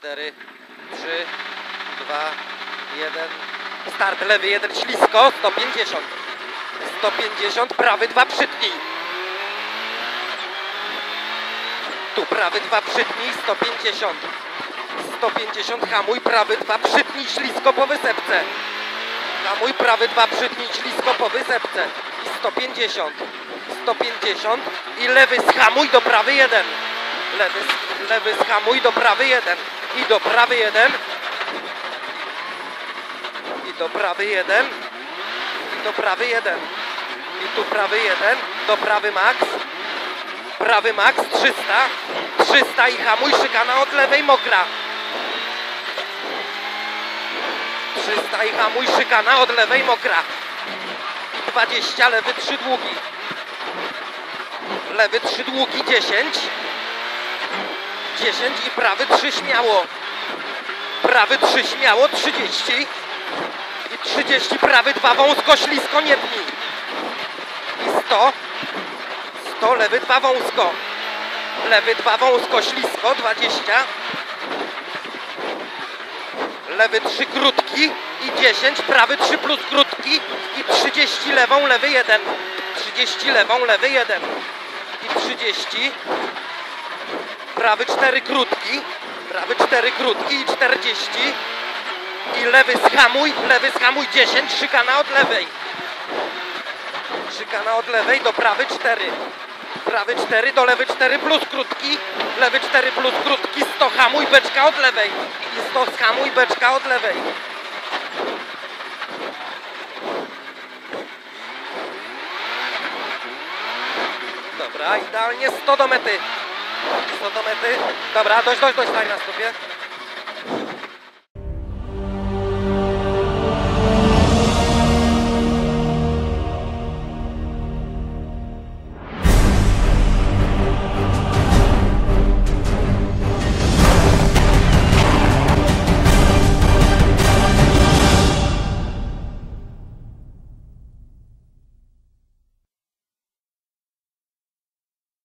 4, 3, 2, 1. Start lewy 1 ślisko, 150. 150, prawy 2 przytnij. Tu prawy 2 przytnij, 150. 150, hamuj, prawy 2 przytnij, ślisko po wysepce. Hamuj, prawy 2 przytnij, ślisko po wysepce. I 150. 150 i lewy schamuj do prawy 1. Lewy, lewy schamuj do prawy 1. I do prawy 1. I do prawy 1. I do prawy 1. I tu prawy 1. Do prawy max. Prawy max 300. 300 i hamuj szykana od lewej mokra. 300 i hamuj szykana od lewej mokra. I 20 lewy 3 długi. Lewy 3 długi 10. 10 i prawy 3 śmiało. Prawy 3 śmiało 30. I 30 prawy 2 wąsko ślisko nie pnij. I 100. 100 lewy 2 wąsko. Lewy 2 wąsko ślisko 20. Lewy 3 krótki i 10, prawy 3 plus krótki i 30 lewą, lewy 1. 30 lewą, lewy 1. I 30. Prawy 4 krótki, prawy 4 krótki i 40. I lewy schamuj, lewy schamuj 10, szykana od lewej. Szykana od lewej do prawy 4. Prawy 4 do lewy 4 plus krótki, lewy 4 plus krótki, 100 hamuj, beczka od lewej. I 100 schamuj, beczka od lewej. Dobra, idealnie 100 do mety. 100 do mety. Dobra, dość, dość, dość, stań na stopie.